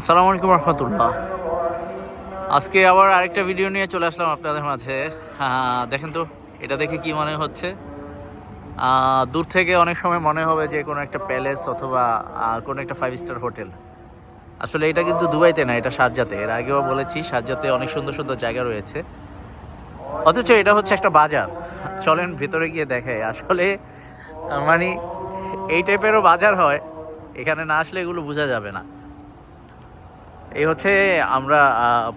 আসসালামু আলাইকুম রহমতুল্লাহ। আজকে আবার আরেকটা ভিডিও নিয়ে চলে আসলাম আপনাদের মাঝে। দেখেন তো, এটা দেখে কি মনে হচ্ছে? দূর থেকে অনেক সময় মনে হবে যে কোনো একটা প্যালেস অথবা কোনো একটা ফাইভ স্টার হোটেল আসলে এটা কিন্তু দুবাইতে না, এটা শারজাতে এর আগেও বলেছি শারজাতে অনেক সুন্দর সুন্দর জায়গা রয়েছে। অথচ এটা হচ্ছে একটা বাজার। চলেন ভিতরে গিয়ে দেখে আসলে মানে এই টাইপেরও বাজার হয়, এখানে না আসলে এগুলো বোঝা যাবে না। এই হচ্ছে আমরা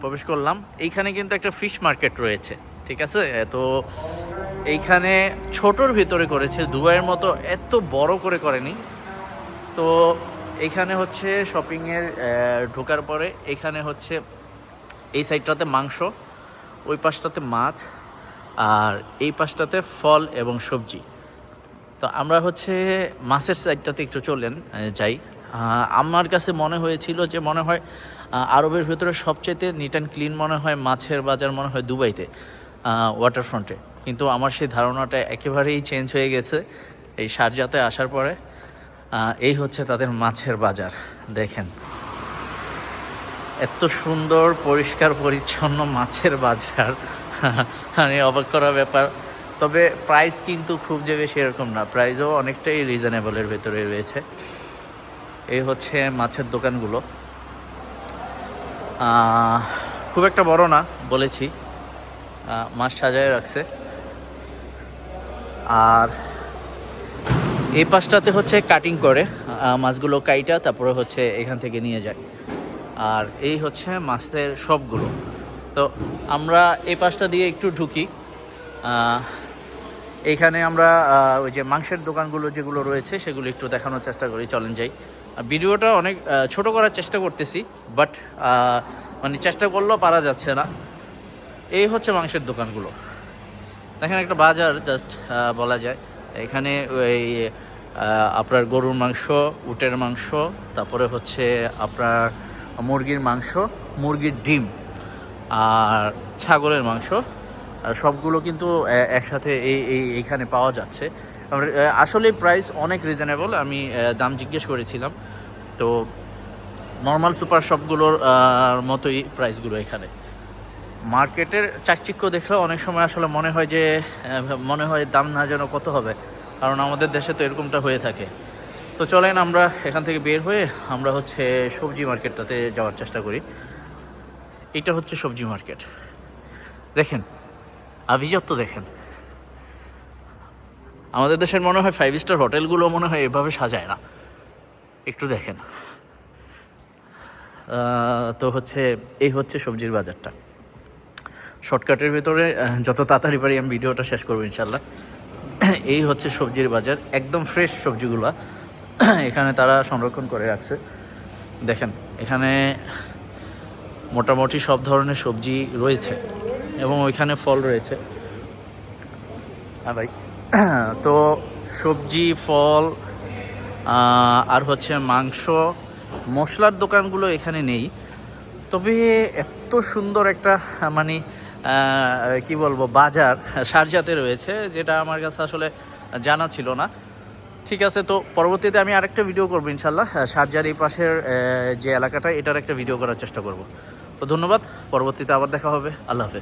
প্রবেশ করলাম। এইখানে কিন্তু একটা ফিশ মার্কেট রয়েছে, ঠিক আছে? তো এইখানে ছোটোর ভিতরে করেছে, দুবাইয়ের মতো এত বড় করে করেনি। তো এইখানে হচ্ছে শপিংয়ের ঢোকার পরে এখানে হচ্ছে এই সাইডটাতে মাংস, ওই পাশটাতে মাছ, আর এই পাশটাতে ফল এবং সবজি। তো আমরা হচ্ছে মাছের সাইডটাতে একটু চলেন যাই। আমার কাছে মনে হয়েছিল যে মনে হয় আরবের ভেতরে সবচেয়ে নিট অ্যান্ড ক্লিন মনে হয় মাছের বাজার মনে হয় দুবাইতে ওয়াটার ফ্রন্টে কিন্তু আমার সেই ধারণাটা একেবারেই চেঞ্জ হয়ে গেছে এই শারজাতে আসার পরে। এই হচ্ছে তাদের মাছের বাজার, দেখেন। এত সুন্দর, পরিষ্কার, পরিচ্ছন্ন মাছের বাজার। মানে অবাক করা ব্যাপার। তবে প্রাইস কিন্তু খুব যে বেশি এরকম না প্রাইসও অনেকটাই রিজনেবলের ভেতরে রয়েছে। এই হচ্ছে মাছের দোকানগুলো। খুব একটা বড় না, বলেছি। মাছ সাজায় রাখছে। আর এই পাশটাতে হচ্ছে কাটিং করে মাছগুলো কাইটা, তারপরে হচ্ছে এখান থেকে নিয়ে যায়। আর এই হচ্ছে মাছের সবগুলো। তো আমরা এই পাশটা দিয়ে একটু ঢুকি। এইখানে আমরা ওই যে মাংসের দোকানগুলো যেগুলো রয়েছে সেগুলো একটু দেখানোর চেষ্টা করি, চলেন যাই। ভিডিওটা অনেক ছোট করার চেষ্টা করতেছি বাট মানে চেষ্টা করলেও পারা যাচ্ছে না। এই হচ্ছে মাংসের দোকানগুলো। দেখেন একটা বাজার জাস্ট বলা যায়। এখানে ওই আপনার গরুর মাংস, উটের মাংস, তারপরে হচ্ছে আপনার মুরগির মাংস, মুরগির ডিম, আর ছাগলের মাংস। সবগুলো কিন্তু একসাথে এই এই, এইখানে পাওয়া যাচ্ছে। আসলে প্রাইস অনেক রিজনেবল আমি দাম জিজ্ঞেস করেছিলাম। তো নর্মাল সুপার শপগুলোর মতোই প্রাইসগুলো এখানে। মার্কেটের চাকচিক্য দেখলে অনেক সময় আসলে মনে হয় যে মনে হয় দাম না যেন কত হবে। কারণ আমাদের দেশে তো এরকমটা হয়ে থাকে। তো চলেন আমরা এখান থেকে বের হয়ে আমরা হচ্ছে সবজি মার্কেটটাতে যাওয়ার চেষ্টা করি। এটা হচ্ছে সবজি মার্কেট দেখেন আভিজাত্য দেখেন। আমাদের দেশের মনে হয় ফাইভ স্টার হোটেলগুলো মনে হয় এভাবে সাজায় না। একটু দেখেন। তো হচ্ছে, এই হচ্ছে সবজির বাজারটা। শর্টকাটের ভিতরে যত তাড়াতাড়ি পারি আমি ভিডিওটা শেষ করব ইনশাল্লাহ এই হচ্ছে সবজির বাজার, একদম ফ্রেশ সবজিগুলা। এখানে তারা সংরক্ষণ করে রাখছে। দেখেন, এখানে মোটামুটি সব ধরনের সবজি রয়েছে। এবং ওইখানে ফল রয়েছে। ভাই তো সবজি ফল আর হচ্ছে মাংস মশলার দোকানগুলো এখানে নেই। তবে এত সুন্দর একটা মানে কি বলব বাজার সারজাতে রয়েছে যেটা আমার কাছে আসলে জানা ছিল না। ঠিক আছে তো পরবর্তীতে আমি আরেকটা ভিডিও করব ইনশাল্লাহ সারজার এই পাশের যে এলাকাটা এটার একটা ভিডিও করার চেষ্টা করব। তো ধন্যবাদ পরবর্তীতে আবার দেখা হবে। আল্লাহ হাফেজ।